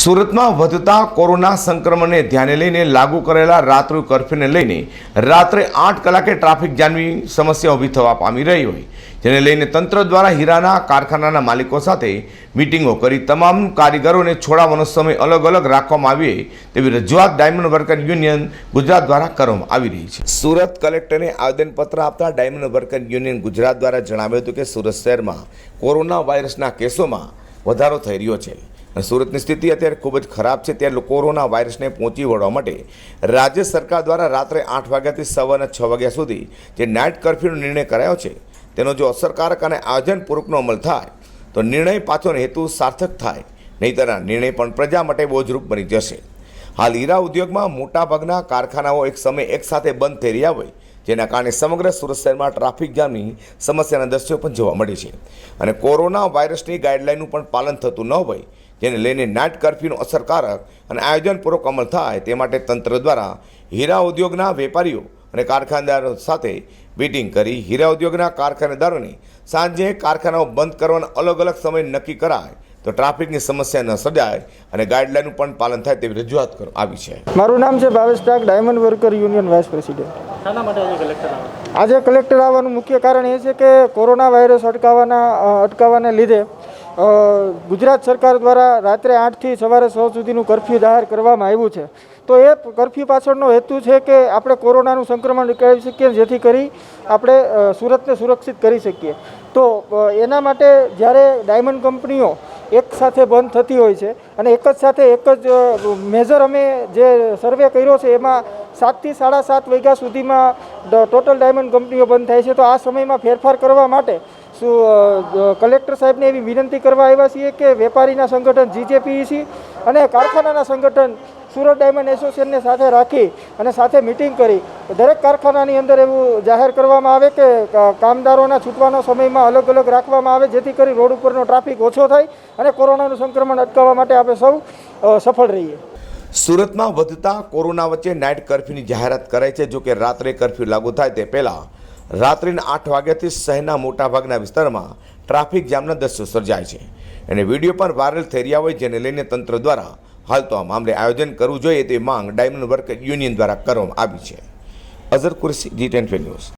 સુરતમાં વધતા કોરોના સંક્રમણને ધ્યાને લઈને લાગુ કરેલા રાત્રિ કર્ફ્યુને લઈને રાત્રે આઠ કલાકે ટ્રાફિક જામની સમસ્યા ઊભી થવા પામી રહી હોય. જેને લઈને તંત્ર દ્વારા હીરાના કારખાનાના માલિકો સાથે મિટિંગો કરી તમામ કારીગરોને છોડાવવાનો સમય અલગ અલગ રાખવામાં આવે તેવી રજૂઆત ડાયમંડ વર્કર યુનિયન ગુજરાત દ્વારા કરવામાં આવી રહી છે. સુરત કલેક્ટરને આવેદનપત્ર આપતા ડાયમંડ વર્કર યુનિયન ગુજરાત દ્વારા જણાવ્યું હતું કે સુરત શહેરમાં કોરોના વાયરસના કેસોમાં વધારો થઈ રહ્યો છે. સુરતની સ્થિતિ અત્યારે ખૂબ જ ખરાબ છે. ત્યારે કોરોના વાયરસને પહોંચી વળવા માટે રાજ્ય સરકાર દ્વારા રાત્રે આઠ વાગ્યાથી સવારના છ વાગ્યા સુધી જે નાઇટ કર્ફ્યુનો નિર્ણય કરાયો છે, તેનો જો અસરકારક અને આયોજનપૂર્વકનો અમલ થાય, તો નિર્ણય પાછળનો હેતુ સાર્થક થાય. નહીંતર આ નિર્ણય પણ પ્રજા માટે બોજરૂપ બની જશે. હાલ હીરા ઉદ્યોગમાં મોટાભાગના કારખાનાઓ એક સમય એકસાથે બંધ થઈ રહ્યા હોય, જેના કારણે સમગ્ર સુરત શહેરમાં ટ્રાફિક જામની સમસ્યાના દ્રશ્યો પણ જોવા મળે છે. અને કોરોના વાયરસની ગાઈડલાઇનનું પણ પાલન થતું ન હોય જેને લઈને નાઇટ કર્ફ્યુનો અસરકારક અને આયોજનપૂર્વક અમલ થાય તે માટે તંત્ર દ્વારા હીરા ઉદ્યોગના વેપારીઓ અને કારખાનેદારો સાથે મીટિંગ કરી હીરા ઉદ્યોગના કારખાનેદારોને સાંજે કારખાનાઓ બંધ કરવાના અલગ અલગ સમય નક્કી કરાય તો ટ્રાફિકની સમસ્યા ન સર્જાય અને ગાઈડલાઇનનું પણ પાલન થાય તેવી રજૂઆત કરવામાં આવી છે. મારું નામ છે Bhavesh Tak diamond worker union vice president. માટે આજે કલેક્ટર આજે કલેક્ટર આવવાનું મુખ્ય કારણ એ છે કે કોરોના વાયરસ અટકાવવાના અટકાવવાને લીધે ગુજરાત સરકાર દ્વારા રાત્રે આઠથી સવારે સો સુધીનું કરફ્યુ જાહેર કરવામાં આવ્યું છે. તો એ કરફ્યુ પાછળનો હેતુ છે કે આપણે કોરોનાનું સંક્રમણ અટકાવી શકીએ જેથી કરી આપણે સુરતને સુરક્ષિત કરી શકીએ. તો એના માટે જ્યારે ડાયમંડ કંપનીઓ એક સાથે બંધ થતી હોય છે અને એક જ સાથે એક જ મેજર અમે જે સર્વે કર્યો છે એમાં સાતથી સાડા સાત વાગ્યા સુધીમાં ટોટલ ડાયમંડ કંપનીઓ બંધ થાય છે. તો આ સમયમાં ફેરફાર કરવા માટે શું કલેક્ટર સાહેબને એવી વિનંતી કરવા આવ્યા છીએ કે વેપારીના સંગઠન જીજેપીસી અને કારખાનાના સંગઠન સુરત ડાયમંડ એસોસિએશનને સાથે રાખી અને સાથે મિટિંગ કરી. દરેક કારખાનાની અંદર એવું જાહેર કરવામાં આવે કે કામદારોના છૂટવાનો સમયમાં અલગ અલગ રાખવામાં આવે, જેથી કરી રોડ ઉપરનો ટ્રાફિક ઓછો થાય અને કોરોનાનું સંક્રમણ અટકાવવા માટે આપણે સૌ સફળ રહીએ. સુરતમાં વધતા કોરોના વચ્ચે નાઇટ કર્ફ્યુની જાહેરાત કરાઈ છે, જો કે રાત્રે કર્ફ્યુ લાગુ થાય તે પહેલાં રાત્રિના આઠ વાગ્યાથી શહેરના મોટાભાગના વિસ્તારમાં ટ્રાફિક જામના દ્રશ્યો સર્જાય છે. અને વીડિયો પણ વાયરલ થઈ રહ્યા હોય, જેને લઈને તંત્ર દ્વારા હાલ તો આ મામલે આયોજન કરવું જોઈએ તે માંગ ડાયમંડ વર્ક યુનિયન દ્વારા કરવામાં આવી છે. Azhar Kursi G ten news.